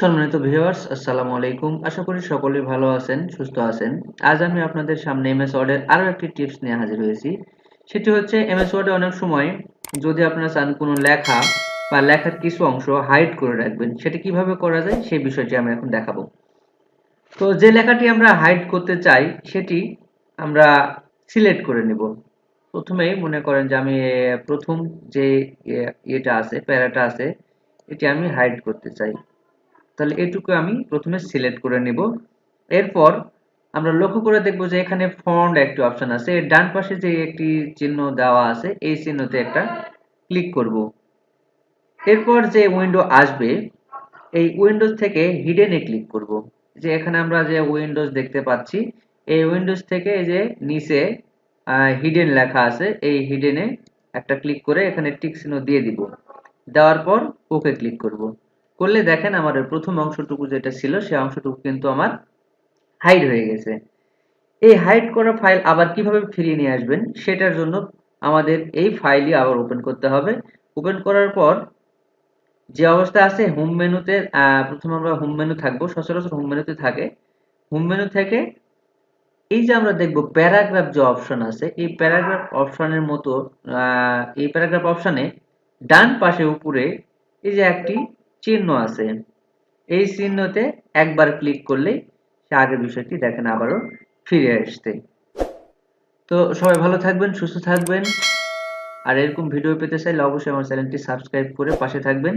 সম্মানিত ভিউয়ার্স আসসালামু আলাইকুম। আশা করি সকলেই ভালো আছেন, সুস্থ আছেন। আজ আমি আপনাদের সামনে এমএস ওয়ার্ডের আরও একটি টিপস নিয়ে হাজির হয়েছি। সেটি হচ্ছে এমএস ওয়ার্ডে অনেক সময় যদি আপনারা চান কোনো লেখা বা লেখার কিছু অংশ হাইড করে রাখবেন, সেটা কীভাবে করা যায় সেই বিষয়টি আমি এখন দেখাবো। তো যে লেখাটি আমরা হাইড করতে চাই, সেটি আমরা সিলেক্ট করে নেব। প্রথমেই মনে করেন যে আমি প্রথম যে ইয়েটা আছে, প্যারাটা আছে, এটি আমি হাইড করতে চাই। তাহলে এটুকু আমি প্রথমে সিলেক্ট করে নিব। এরপর আমরা লক্ষ্য করে দেখব যে এখানে ফন্ট একটি অপশন আছে। এর ডান পাশে যে একটি চিহ্ন দেওয়া আছে, এই চিহ্নতে একটা ক্লিক করব। এরপর যে উইন্ডো আসবে, এই উইন্ডোজ থেকে হিডেনে ক্লিক করব। যে এখানে আমরা যে উইন্ডোজ দেখতে পাচ্ছি, এই উইন্ডোজ থেকে এই যে নিচে হিডেন লেখা আছে, এই হিডেনে একটা ক্লিক করে এখানে টিক চিহ্ন দিয়ে দিব। দেওয়ার পর ওকে ক্লিক করব। করলে দেখেন আমার প্রথম অংশটুকু যেটা ছিল সেই অংশটুকু কিন্তু আমার হাইড হয়ে গেছে। এই হাইড করা ফাইল আবার কীভাবে ফিরিয়ে নিয়ে আসবেন, সেটার জন্য আমাদের এই ফাইলই আবার ওপেন করতে হবে। ওপেন করার পর যে অবস্থা আছে হোম মেনুতে প্রথমে আমরা হোম মেনু থাকব, সচরাচর হোম মেনুতে থাকে। হোম মেনু থেকে এই যে আমরা দেখব প্যারাগ্রাফ যে অপশন আছে, এই প্যারাগ্রাফ অপশনের মতো এই প্যারাগ্রাফ অপশনে ডান পাশে উপরে এই যে একটি চিহ্ন আছে। এই চিহ্নতে একবার ক্লিক করলেই সে আগের বিষয়টি দেখেন আবারও ফিরে আসতে তো সবাই ভালো থাকবেন, সুস্থ থাকবেন। আর এরকম ভিডিও পেতে চাইলে অবশ্যই আমার চ্যানেলটি সাবস্ক্রাইব করে পাশে থাকবেন।